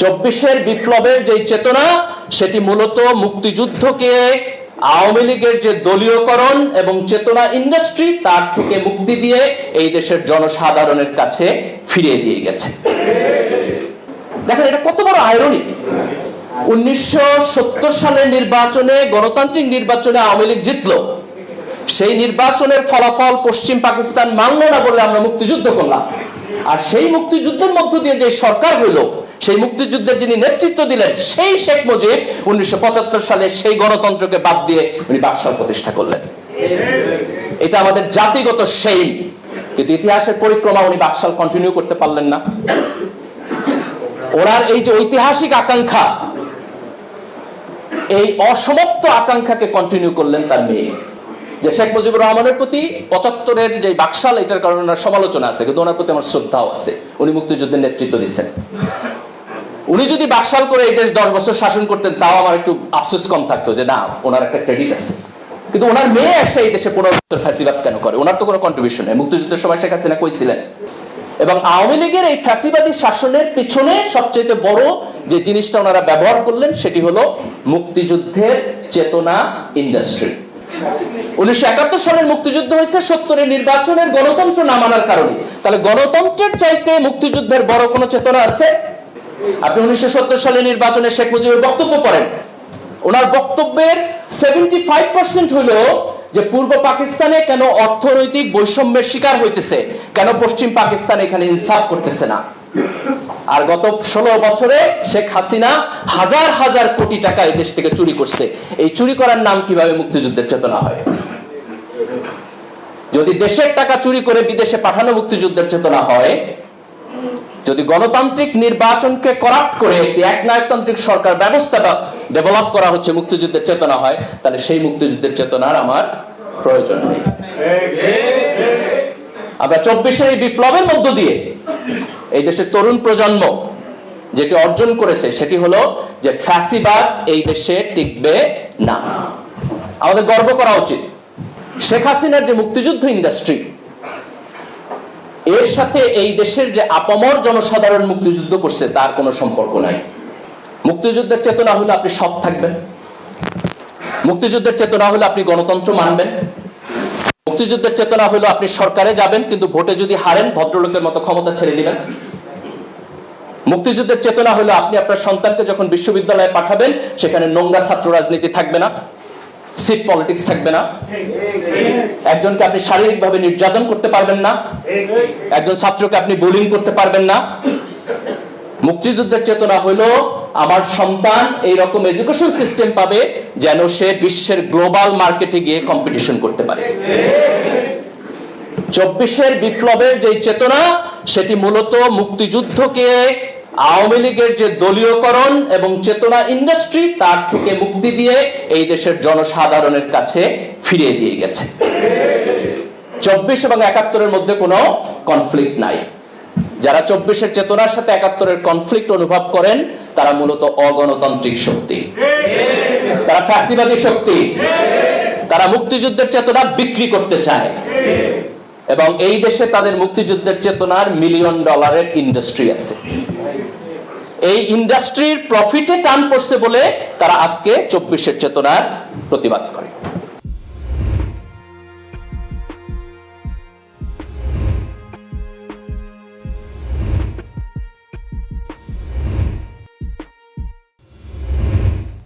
চব্বিশের বিপ্লবের যে চেতনা, সেটি মূলত মুক্তিযুদ্ধকে আওয়ামী লীগের যে দলীয়করণ এবং চেতনা ইন্ডাস্ট্রি তার থেকে মুক্তি দিয়ে এই দেশের জনসাধারণের কাছে ফিরিয়ে দিয়ে গেছে। দেখেন, এটা কত বড় আয়রনি উনিশশো সালের নির্বাচনে, গণতান্ত্রিক নির্বাচনে আওয়ামী লীগ জিতলো। সেই নির্বাচনের ফলাফল পশ্চিম পাকিস্তান মানল না বলে আমরা মুক্তিযুদ্ধ করলাম। আর সেই মুক্তিযুদ্ধের মধ্য দিয়ে যে সরকার হইল সেই মুক্তিযুদ্ধের যিনি নেতৃত্ব দিলেন, সেই শেখ মুজিব উনিশশো পঁচাত্তর সালে সেই গণতন্ত্রকে বাদ দিয়ে উনি বাকশাল প্রতিষ্ঠা করলেন। এটা আমাদের জাতিগত সেই কিন্তু ইতিহাসের পরিক্রমা উনি বাকশাল কন্টিনিউ করতে পারলেন না। ওনার এই যে ঐতিহাসিক আকাঙ্ক্ষা, এই অসমাপ্ত আকাঙ্ক্ষাকে কন্টিনিউ করলেন তার মেয়ে। যে শেখ মুজিবুর রহমানের প্রতি পঁচাত্তরের যে বাকশাল, এটার কারণে সমালোচনা আছে, কিন্তু ওনার প্রতি আমার শ্রদ্ধাও আছে। উনি মুক্তিযুদ্ধের নেতৃত্ব দিচ্ছেন। উনি যদি বাকশাল করে এই দেশ দশ বছর শাসন করতেন, তাও আমার একটু আফসোস কম থাকতো যে না, ওনার একটা ক্রেডিট আছে। কিন্তু ওনার মেয়ে এসে এই দেশে পনেরো বছর ফ্যাসিবাদ কেন করে? ওনার তো কোনো কন্ট্রিবিউশন নেই। মুক্তিযুদ্ধের সময় শেখ হাসিনা কইছিলেন এবং আওয়ামী লীগের এই ফ্যাসিবাদী শাসনের পিছনে সবচেয়ে বড় যে জিনিসটা ওনারা ব্যবহার করলেন, সেটি হলো মুক্তিযুদ্ধের চেতনা ইন্ডাস্ট্রি উনিশশো একাত্তর সালের মুক্তিযুদ্ধ হয়েছে, সত্তরের নির্বাচনের গণতন্ত্র না মানার কারণে। তাহলে গণতন্ত্রের চাইতে মুক্তিযুদ্ধের বড় কোনো চেতনা আছে? আপনি উনিশশো সালের নির্বাচনে শেখ মুজিবের বক্তব্য পড়েন। ওনার বক্তব্যের সেভেন্টি ফাইভ পার্সেন্ট হলো যে পূর্ব পাকিস্তানে কেন অর্থনৈতিক বৈষম্যের শিকার হইতেছে, কেন পশ্চিম পাকিস্তান এখানে ইনসাফ করতেছে না। আর গত ষোলো বছরে শেখ হাসিনা হাজার হাজার কোটি টাকা এই দেশ থেকে চুরি করছে। এই চুরি করার নাম কীভাবে মুক্তিযুদ্ধের চেতনা হয়? যদি দেশের টাকা চুরি করে বিদেশে পাঠানো মুক্তিযুদ্ধের চেতনা হয় যদি গণতান্ত্রিক নির্বাচনকে করাপ্ট করে একটি একনায়কতান্ত্রিক সরকার ব্যবস্থাটা ডেভেলপ করা হচ্ছে, মুক্তিযুদ্ধের চেতনা হয়, তাহলে সেই মুক্তিযুদ্ধের চেতনার আমার প্রয়োজন নেই। আমরা চব্বিশের এই বিপ্লবের মধ্য দিয়ে এই দেশের তরুণ প্রজন্ম যেটি অর্জন করেছে, সেটি হলো যে ফ্যাসিবাদ এই দেশে টিকবে না। আমাদের গর্ব করা উচিত। শেখ হাসিনার যে মুক্তিযুদ্ধ ইন্ডাস্ট্রি এর সাথে এই দেশের যে আপামর জনসাধারণ মুক্তিযুদ্ধ করছে, তার কোনো সম্পর্ক নাই। মুক্তিযুদ্ধের চেতনা হলে আপনি সৎ থাকবেন। মুক্তিযুদ্ধের চেতনা হলো আপনি গণতন্ত্র মানবেন। মুক্তিযুদ্ধের চেতনা হলো আপনি সরকারে যাবেন, কিন্তু ভোটে যদি হারেন, ভদ্রলোকের মতো ক্ষমতা ছেড়ে দিবেন। মুক্তিযুদ্ধের চেতনা হলো আপনি আপনার সন্তানকে যখন বিশ্ববিদ্যালয়ে পাঠাবেন, সেখানে নোংরা ছাত্র রাজনীতি থাকবে না। সিট পলিটিক্স থাকবে না। একজনকে আপনি শারীরিকভাবে নির্যাতন করতে পারবেন না। একজন ছাত্রকে আপনি বুলিং করতে পারবেন না। মুক্তিযুদ্ধের চেতনা হলো, আমার সন্তান এই রকম এডুকেশন সিস্টেম পাবে যেন সে বিশ্বের গ্লোবাল মার্কেটে গিয়ে কম্পিটিশন করতে পারে। চব্বিশের বিপ্লবের যে চেতনা, সেটি মূলত মুক্তিযুদ্ধকে আওয়ামী লীগের যে দলীয়করণ এবং চেতনা ইন্ডাস্ট্রি তার থেকে মুক্তি দিয়ে এই দেশের জনসাধারণের কাছে ফিরিয়ে দিয়ে গেছে। চব্বিশ এবং একাত্তরের মধ্যে কোনো কনফ্লিক্ট নাই। যারা চব্বিশের চেতনার সাথে একাত্তরের কনফ্লিক্ট অনুভব করেন, তারা মূলত অগণতান্ত্রিক শক্তি। তারা ফ্যাসিবাদী শক্তি। তারা মুক্তিযুদ্ধের চেতনা বিক্রি করতে চায়। এবং এই দেশে তাদের মুক্তিযুদ্ধের চেতনার মিলিয়ন ডলারের ইন্ডাস্ট্রি আছে। এই ইন্ডাস্ট্রির প্রফিটে টান পড়ছে বলে তারা আজকে চব্বিশের চেতনার প্রতিবাদ করে।